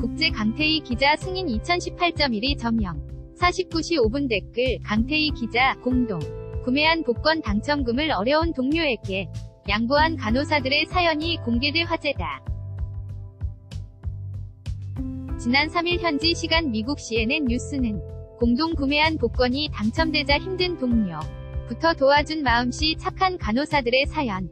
국제 강태희 기자 승인 2018.12 점령 49시 5분 댓글 강태희 기자 공동 구매한 복권 당첨금을 어려운 동료에게 양보한 간호사들의 사연이 공개돼 화제다. 지난 3일 현지 시간 미국 CNN 뉴스는 공동 구매한 복권이 당첨되자 힘든 동료부터 도와준 마음씨 착한 간호사들의 사연을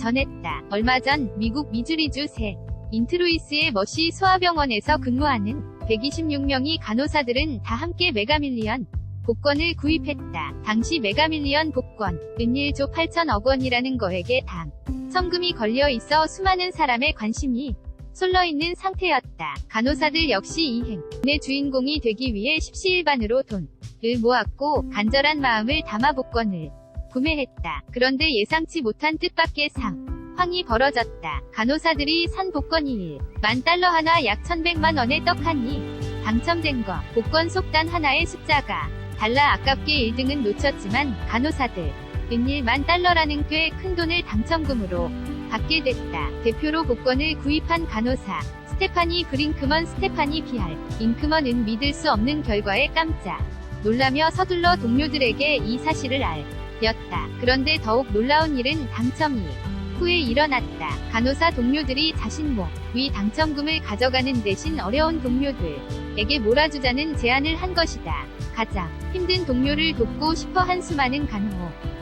전했다. 얼마 전 미국 미주리주 세 인트루이스의 머시 소아병원에서 근무하는 126명의 간호사들은 다 함께 메가밀리언 복권을 구입했다. 당시 메가밀리언 복권은 1조 8천억 원이라는 거액에 당 첨금이 걸려 있어 수많은 사람의 관심이 쏠려 있는 상태였다. 간호사들 역시 이 행운의 주인공이 되기 위해 십시일반으로 돈을 모았고 간절한 마음을 담아 복권을 구매했다. 그런데 예상치 못한 뜻밖의 상 황이 벌어졌다. 간호사들이 산 복권이 1만 달러 하나 약 1100만 원의 떡하니 당첨된 거. 복권 속단 하나의 숫자가 달라 아깝게 1등은 놓쳤지만 간호사들 은 1만 달러라는 꽤 큰 돈을 당첨금으로 받게 됐다. 대표로 복권을 구입한 간호사 스테파니 브링크먼 스테파니 비할 잉크먼은 믿을 수 없는 결과에 깜짝 놀라며 서둘러 동료들에게 이 사실을 알렸다. 그런데 더욱 놀라운 일은 당첨이 후에 일어났다. 간호사 동료들이 자신 몸위 당첨금을 가져가는 대신 어려운 동료들에게 몰아주자는 제안을 한 것이다. 가장 힘든 동료를 돕고 싶어 한 수많은 간호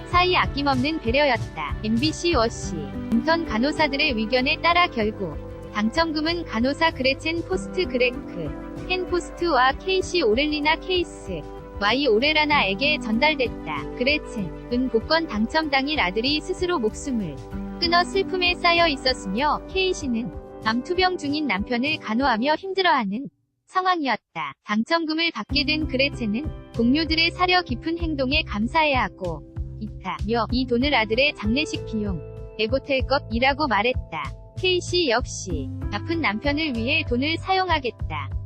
사이 아낌없는 배려였다. MBC 워시 인턴 간호사들의 의견에 따라 결국 당첨금은 간호사 그레첸 포스트 그레크 헨 포스트와 케이시 오렐리나 케이스 와이 오레라나에게 전달됐다. 그레첸은 복권 당첨 당일 아들이 스스로 목숨을 끊어 슬픔에 쌓여 있었으며 케이시는 암투병 중인 남편을 간호하며 힘들어하는 상황이었다. 당첨금을 받게 된 그레첸은 동료들의 사려 깊은 행동에 감사해야 하고 있다며 이 돈을 아들의 장례식 비용 에 보탤 것이라고 말했다. 케이시 역시 아픈 남편을 위해 돈을 사용하겠다.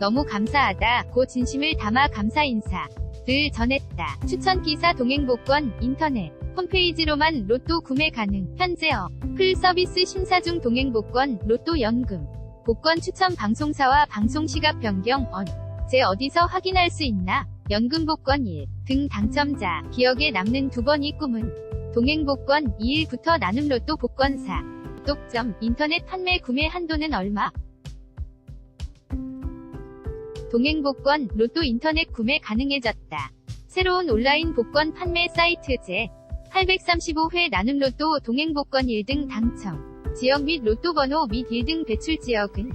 너무 감사하다. 고 진심을 담아 감사 인사 를 전했다. 추천 기사 동행 복권 인터넷 홈페이지로만 로또 구매 가능. 현재 어플 서비스 심사 중 동행 복권 로또 연금 복권 추천 방송사와 방송 시각 변경 언 제 어디서 확인할 수 있나? 연금 복권 1 등 당첨자 기억에 남는 두 번이 꿈은 동행 복권 2일부터 나눔 로또 복권사 독점 인터넷 판매 구매 한도는 얼마? 동행복권 로또 인터넷 구매 가능해졌다. 새로운 온라인 복권 판매 사이트 제 835회 나눔 로또 동행복권 1등 당첨. 지역 및 로또 번호 및 1등 배출 지역은?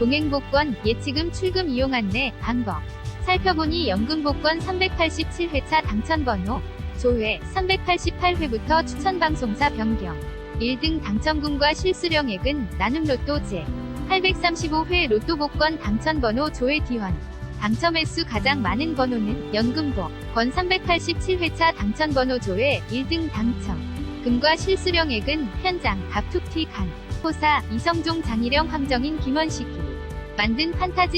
동행복권 예치금 출금 이용 안내 방법. 살펴보니 연금복권 387회차 당첨번호 조회 388회부터 추천방송사 변경. 1등 당첨금과 실수령액은 나눔 로또 제 835회 로또 복권 당첨 번호 조회 뒤원 당첨 횟수 가장 많은 번호는 연금복 권 387회차 당첨 번호 조회 1등 당첨. 금과 실수령액은 현장 갑툭튀 간 호사 이성종 장희령 황정인 김원식이 만든 판타지